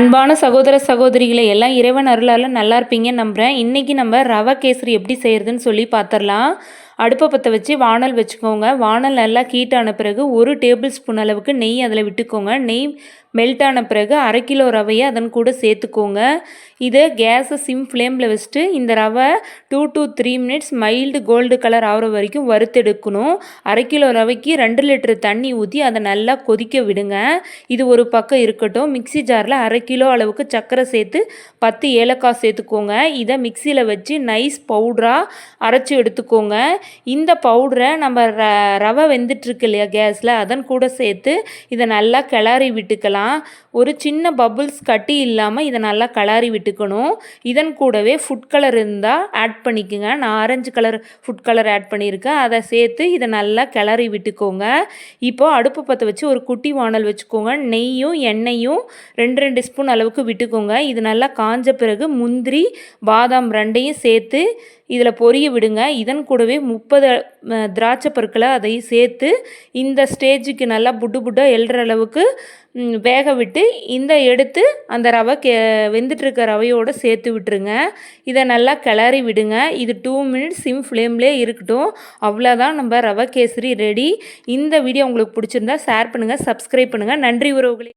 அன்பான சகோதர சகோதரிகளை எல்லாம் இறைவன் அருளால் நல்லா இருப்பீங்கன்னு நம்புகிறேன் இன்றைக்கி நம்ம ரவை கேசரி எப்படி செய்கிறதுன்னு சொல்லி பார்த்துடலாம் அடுப்பை பற்ற வச்சு வானல் வச்சுக்கோங்க. வானல் நல்லா ஹீட்டான பிறகு ஒரு டேபிள் ஸ்பூன் அளவுக்கு நெய் அதில் விட்டுக்கோங்க. நெய் மெல்ட் ஆன பிறகு அரை கிலோ ரவையை அதன் கூட சேர்த்துக்கோங்க. இதை கேஸை சிம் ஃப்ளேமில் வச்சுட்டு இந்த ரவை two to three minutes mild gold colour ஆகிற வரைக்கும் வறுத்தெடுக்கணும். அரை கிலோ ரவைக்கு ரெண்டு லிட்டர் தண்ணி ஊற்றி அதை நல்லா கொதிக்க விடுங்க. இது ஒரு பக்கம் இருக்கட்டும். மிக்சி ஜாரில் அரை கிலோ அளவுக்கு சர்க்கரை சேர்த்து பத்து ஏலக்காய் சேர்த்துக்கோங்க. இதை மிக்சியில் வச்சு நைஸ் பவுடராக அரைச்சி எடுத்துக்கோங்க. இந்த பவுடரை நம்ம ர ரவை வெந்துட்டுருக்கு இல்லையா கேஸில் அதன் கூட சேர்த்து இதை நல்லா கிளறி விட்டுக்கலாம். ஒரு சின்ன பபுள்ஸ் கட்டி இல்லாமல் இதை நல்லா கலாரி விட்டுக்கணும். இதன் கூடவே ஃபுட் கலர் இருந்தால் ஆட் பண்ணிக்கோங்க. நான் orange colour food colour add பண்ணியிருக்கேன். அதை சேர்த்து இதை நல்லா கிளறி விட்டுக்கோங்க. இப்போது அடுப்பு பற்ற வச்சு ஒரு குட்டி வானல் வச்சுக்கோங்க. நெய்யும் எண்ணெயும் ரெண்டு ரெண்டு ஸ்பூன் அளவுக்கு விட்டுக்கோங்க. இது நல்லா காஞ்ச பிறகு முந்திரி பாதாம் ரெண்டையும் சேர்த்து இதில் பொரிய விடுங்க. இதன் கூடவே முப்பது திராட்சை பருக்களை அதையும் சேர்த்து இந்த ஸ்டேஜுக்கு நல்லா புட்டு புட்டாக எழுற அளவுக்கு வேக விட்டு இந்த எடுத்து அந்த ரவை கே வெந்துட்டுருக்க ரவையோடு சேர்த்து விட்டுருங்க. இதை நல்லா கிளறி விடுங்க. இது டூ மினிட்ஸ் சிம் ஃப்ளேம்லேயே இருக்கட்டும். அவ்வளோதான் நம்ம ரவை கேசரி ரெடி இந்த வீடியோ உங்களுக்கு பிடிச்சிருந்தா ஷேர் பண்ணுங்கள் சப்ஸ்கிரைப் பண்ணுங்கள் நன்றி உறவுகளே.